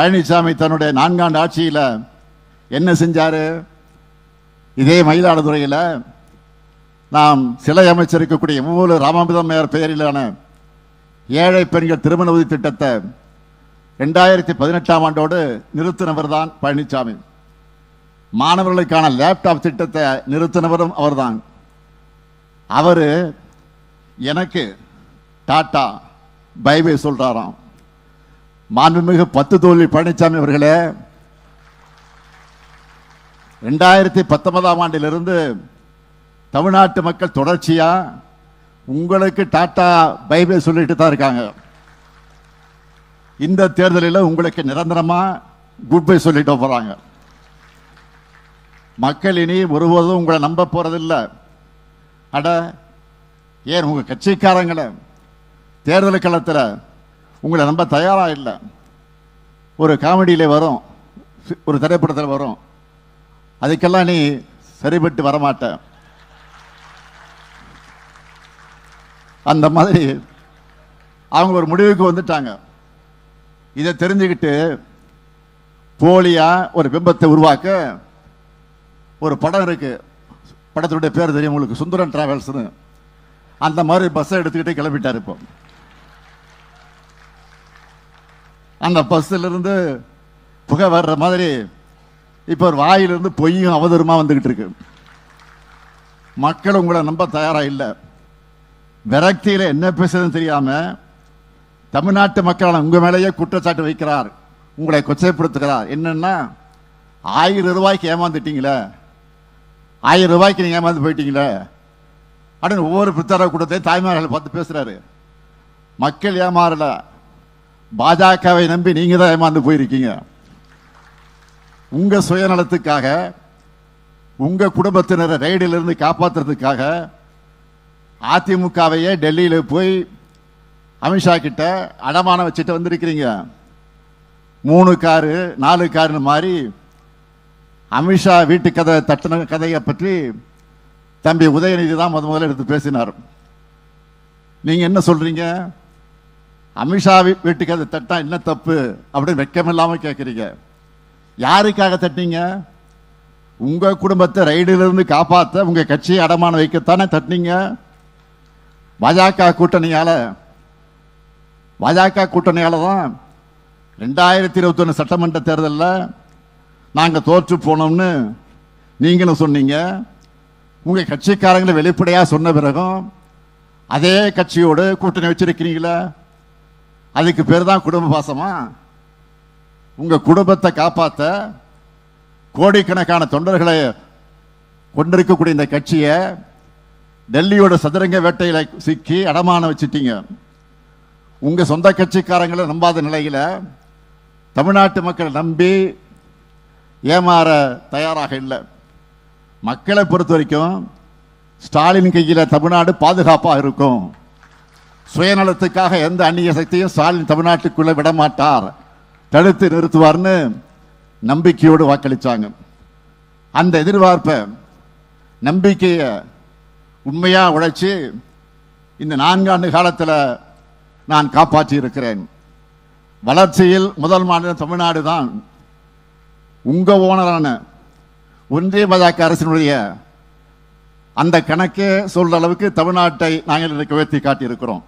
பழனிசாமி தன்னுடைய நான்காண்டு ஆட்சியில் என்ன செஞ்சார்? இதே மயிலாடுதுறையில் நாம் சிலை அமைச்சிருக்கக்கூடிய மூல ராமாமிர்தம் பெயரிலான ஏழை பெண்கள் திருமண உதவி திட்டத்தை ரெண்டாயிரத்தி பதினெட்டாம் ஆண்டோடு நிறுத்தினவர் தான் பழனிசாமி. மாணவர்களுக்கான லேப்டாப் திட்டத்தை நிறுத்தினவரும் அவர்தான். அவர் எனக்கு டாட்டா பைபை சொல்கிறாராம் மாண்புமிகு பத்து தோல்வி பழனிசாமி அவர்களே ரெண்டாயிரத்தி பத்தொன்பதாம் ஆண்டிலிருந்து தமிழ்நாட்டு மக்கள் தொடர்ச்சியா உங்களுக்கு டாட்டா பைபை சொல்லிட்டு தான் இருக்காங்க. இந்த தேர்தலில் உங்களுக்கு நிரந்தரமா குட் பை சொல்லிட்டு போறாங்க. மக்கள் இனி ஒருபோதும் உங்களை நம்ப போகிறதில்ல அட ஏன் உங்க கட்சிக்காரங்களை தேர்தல் களத்தில் உங்களை நம்ப தயாராக இல்லை. ஒரு காமெடியில் வரும். ஒரு திரைப்படத்தில் வரும். அதுக்கெல்லாம் நீ சரிபட்டு வரமாட்ட. அந்த மாதிரி அவங்க ஒரு முடிவுக்கு வந்துட்டாங்க. இதை தெரிஞ்சுக்கிட்டு போலியாக ஒரு பிம்பத்தை உருவாக்க ஒரு படம் இருக்குது படத்தினுடைய பேர் தெரியும் உங்களுக்கு. சுந்தரன் டிராவல்ஸ்னு அந்த மாதிரி பஸ்ஸை எடுத்துக்கிட்டே கிளம்பிட்டார் இப்போ. அந்த பஸ்ஸிலிருந்து புகை வர்ற மாதிரி இப்போ ஒரு வாயிலிருந்து பொய்யும் அவதூறுமா வந்துக்கிட்டு இருக்கு. மக்கள் உங்களை நம்ப தயாராக இல்லை. விரக்தியில் என்ன பேசுறதுன்னு தெரியாமல் தமிழ்நாட்டு மக்களான உங்கள் மேலேயே குற்றச்சாட்டு வைக்கிறார். உங்களை கொச்சைப்படுத்துகிறார். என்னென்னா ஆயிரம் ரூபாய்க்கு ஏமாந்துட்டீங்களே? ஆயிரம் ரூபாய்க்கு நீங்கள் ஏமாந்து போயிட்டீங்களே? அப்படின்னு ஒவ்வொரு பித்தர கூட்டத்தையும் தாய்மார்களை பார்த்து பேசுகிறாரு மக்கள் ஏமாறலை. பாஜகவை நம்பி நீங்க தான் ஏமாந்து போயிருக்கீங்க. உங்க சுயநலத்துக்காக உங்க குடும்பத்தினரை ரைடிலிருந்து காப்பாற்றுறதுக்காக அதிமுகவையே டெல்லியில் போய் அமித்ஷா கிட்ட அடமானம் வச்சுட்டு வந்திருக்கிறீங்க. மூணு காரு நாலு காருன்னு மாதிரி அமித்ஷா வீட்டு கதை தட்டின கதையை பற்றி தம்பி உதயநிதி தான் முத முதல்ல எடுத்து பேசினார். நீங்கள் என்ன சொல்கிறீங்க அமித்ஷா வீட்டுக்கு அதை தட்டா என்ன தப்பு அப்படின்னு வெக்கமில்லாமல் கேட்குறீங்க யாருக்காக தட்டினீங்க உங்கள் குடும்பத்தை ரைடிலிருந்து காப்பாற்ற உங்கள் கட்சியை அடமானம் வைக்கத்தானே தட்டினீங்க. பாஜக கூட்டணியால் பாஜக கூட்டணியால் தான் ரெண்டாயிரத்தி இருபத்தொன்று சட்டமன்ற தேர்தலில் நாங்கள் தோற்று போனோம்னு நீங்களும் சொன்னீங்க. உங்கள் கட்சிக்காரங்களை வெளிப்படையாக சொன்ன பிறகும் அதே கட்சியோடு கூட்டணி வச்சுருக்கிறீங்களே. அதுக்கு பேர் தான் குடும்ப பாசமா உங்க குடும்பத்தை காப்பாற்ற கோடிக்கணக்கான தொண்டர்களை கொண்டிருக்கக்கூடிய இந்த கட்சியை டெல்லியோட சதுரங்க வேட்டையில் சிக்கி அடமானம் வச்சிட்டீங்க. உங்கள் சொந்த கட்சிக்காரங்களை நம்பாத நிலையில் தமிழ்நாட்டு மக்கள் நம்பி ஏமாற தயாராக இல்லை. மக்களை பொறுத்த வரைக்கும் ஸ்டாலின் கையில் தமிழ்நாடு பாதுகாப்பாக இருக்கும். சுயநலத்துக்காக எந்த அந்நிய சக்தியும் ஸ்டாலின் தமிழ்நாட்டுக்குள்ள விட மாட்டார் தடுத்து நிறுத்துவார்னு நம்பிக்கையோடு வாக்களித்தாங்க அந்த எதிர்பார்ப்பை நம்பிக்கையை உண்மையாக உழைச்சி இந்த நான்காண்டு காலத்தில் நான் காப்பாற்றி இருக்கிறேன் வளர்ச்சியில் முதல் மாநிலம் தமிழ்நாடு தான். உங்கள் ஓனரான ஒன்றிய பாஜக அரசினுடைய அந்த கணக்கே சொல்கிற அளவுக்கு தமிழ்நாட்டை நாங்கள் இன்றைக்கு உயர்த்தி காட்டியிருக்கிறோம்.